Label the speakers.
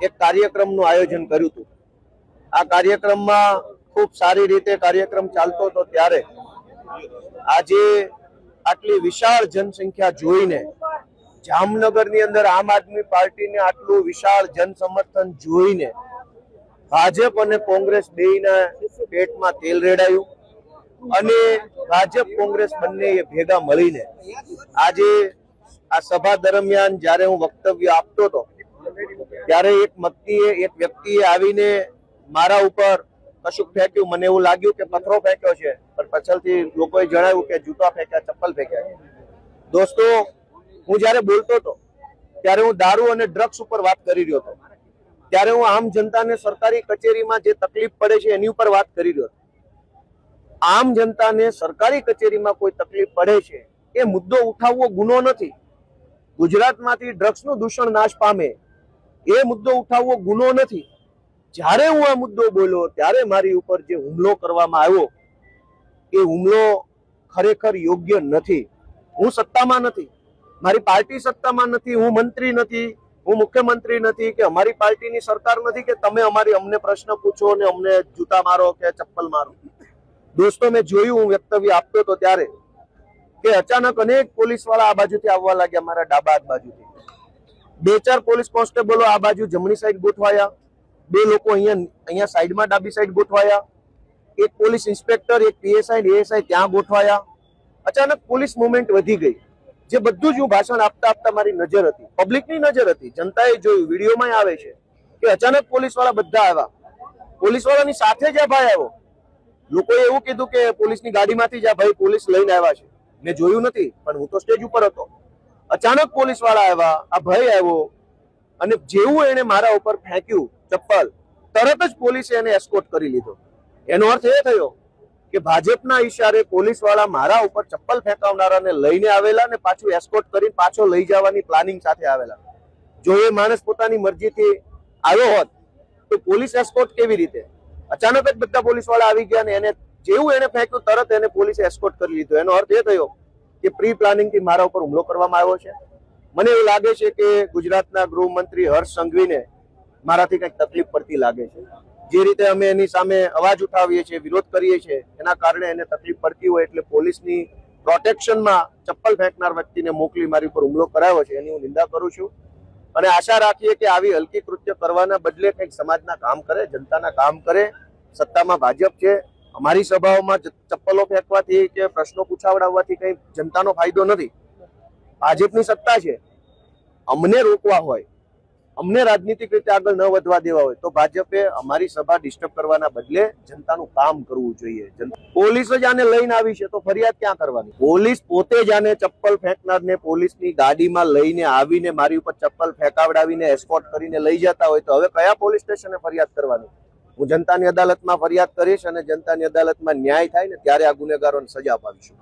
Speaker 1: એક કાર્યક્રમનું આયોજન કર્યું હતું. આ કાર્યક્રમમાં ખૂબ સારી રીતે કાર્યક્રમ ચાલતો હતો ત્યારે. આજે આટલી વિશાળ જનસંખ્યા જોઈને જામનગરની અંદર આમ આદમી પાર્ટીને આટલું વિશાળ જનસમર્થન જોઈને ભાજપ અને કોંગ્રેસ બેયના પેટમાં તેલ રેડાયું અને ભાજપ કોંગ્રેસ બંને ભેગા મળીને આજે આ સભા દરમિયાન જ્યારે હું વક્તવ્ય આપતો હતો ત્યારે એક વ્યક્તિએ એક વ્યક્તિએ આવીને મારા ઉપર કશુંક ફેંક્યું. મને એવું લાગ્યું કે પથરો ફેંક્યો છે, પણ પાછળથી લોકોએ જણાવ્યું કે જૂતા ફેંક્યા, ચપ્પલ ફેંક્યા દોસ્તો, હું જ્યારે બોલતો હતો, ત્યારે હું દારૂ અને ડ્રગ્સ ઉપર વાત કરી રહ્યો હતો. ત્યારે હું આમ જનતાને સરકારી કચેરીમાં જે તકલીફ પડે છે, એની ઉપર વાત કરી રહ્યો હતો. આમ જનતાને સરકારી કચેરીમાં કોઈ તકલીફ પડે છે, એ મુદ્દો ઉઠાવવો ગુનો નથી. ગુજરાતમાંથી ડ્રગ્સનું દૂષણ નાશ પામે એ મુદ્દો ઉઠાવવો ગુનો નથી. જ્યારે હું આ મુદ્દો બોલ્યો, ત્યારે મારી ઉપર જે હુમલો કરવામાં આવ્યો, એ હુમલો ખરેખર યોગ્ય નથી. હું સત્તામાં નથી. મારી પાર્ટી સત્તામાં નથી. હું મંત્રી નથી. હું મુખ્યમંત્રી નથી કે અમારી પાર્ટીની સરકાર નથી કે તમે અમારી અમને પ્રશ્ન પૂછો અને અમને જૂતા મારો કે ચપ્પલ મારો. દોસ્તો, મેં જોયું, હું વક્તવ્ય આપતો હતો ત્યારે કે અચાનક અનેક પોલીસવાળા આ બાજુથી આવવા લાગ્યા, મારા ડાબા હાથ બાજુથી. બે ચાર પોલીસ કોન્સ્ટેબલો આ બાજુ જમણી સાઈડ ગોઠવાયા. બે લોકો અહીંયા અહીંયા સાઈડમાં ડાબી સાઈડ ગોઠવાયા. એક પોલીસ ઇન્સ્પેક્ટર એક પીએસઆઈ એએસઆઈ ત્યાં ગોઠવાયા. અચાનક પોલીસ મુવમેન્ટ વધી ગઈ. જે બધું જ હું ભાષણ આપતા આપતા મારી નજર હતી. પબ્લિકની નજર હતી. જનતાએ જોયું, વિડીયોમાં આવે છે કે અચાનક પોલીસવાળા બધા આવ્યા. પોલીસવાળાની સાથે જ આ ભાઈ આવ્યો. લોકોએ એવું કીધું કે પોલીસની ગાડીમાંથી જ આ ભાઈ પોલીસ લઈને આવ્યા છે. મેં જોયું નથી, પણ હું તો સ્ટેજ ઉપર હતો. અચાનક પોલીસવાળા આવ્યા, આ ભય આવ્યો અને જેવું એને મારા ઉપર ફેંક્યું, ચપ્પલ, તરત જ પોલીસે એને એસ્કોટ કરી લીધો. એનો અર્થ એ થયો કે ભાજપના ઈશારે પોલીસવાળા મારા ઉપર ચપ્પલ ફેંકાવનારાને લઈને આવેલા ને પાછું એસ્કોટ કરીને પાછો લઈ જવાની પ્લાનિંગ સાથે આવેલા. જો એ માણસ પોતાની મરજીથી આવ્યો હોત, તો પોલીસ એસ્કોટ કેવી રીતે? અચાનક જ બધા પોલીસવાળા આવી ગયા ને એને જેવું એને ફેંક્યું, તરત એને પોલીસે એસ્કોટ કરી લીધો. એનો અર્થ એ થયો કે પ્રી પ્લાનિંગથી મારા ઉપર હુમલો કરવામાં આવ્યો છે. મને એવું લાગે છે કે ગુજરાતના ગૃહમંત્રી હર્ષ સંઘવીને મારાથી કંઈક તકલીફ પડતી લાગે છે. જે રીતે અમે એની સામે અવાજ ઉઠાવીએ છીએ, વિરોધ કરીએ છીએ, એના કારણે એને તકલીફ પડતી હોય એટલે પોલીસની પ્રોટેક્શનમાં ચપ્પલ ફેંકનાર વ્યક્તિને મોકલી મારી ઉપર હુમલો કરાયો છે, એની હું નિંદા કરું છું. અને આશા રાખીએ કે આવી હલકી કૃત્ય કરવાના બદલે કંઈક સમાજના કામ કરે, જનતાના કામ કરે, સત્તામાં ભાજપ છે અમારી સભાઓમાં ચપ્પલો ફેંકવાથી કે પ્રશ્નો પૂછાવડાવવાથી કંઈ જનતાનો ફાયદો નથી. ભાજપની સત્તા છે. અમને રોકવા હોય, અમને રાજનીતિક રીતે આગળ ન વધવા દેવા હોય, તો ભાજપે અમારી સભા ડિસ્ટર્બ કરવાના બદલે જનતાનું કામ કરવું જોઈએ. પોલીસ જ આને લઈને આવી છે, તો ફરિયાદ ક્યાં કરવાની? પોલીસ પોતે જ આને ચપ્પલ ફેંકનારને પોલીસની ગાડીમાં લઈને આવીને મારી ઉપર ચપ્પલ ફેંકાવડાવીને એસ્કોર્ટ કરીને લઈ જતા હોય, તો હવે કયા પોલીસ સ્ટેશને ફરિયાદ કરવાની? હું જનતાની અદાલતમાં ફરિયાદ કરીશ અને જનતાની અદાલતમાં ન્યાય થાય ને ત્યારે આ ગુનેગારોને સજા અપાવીશું.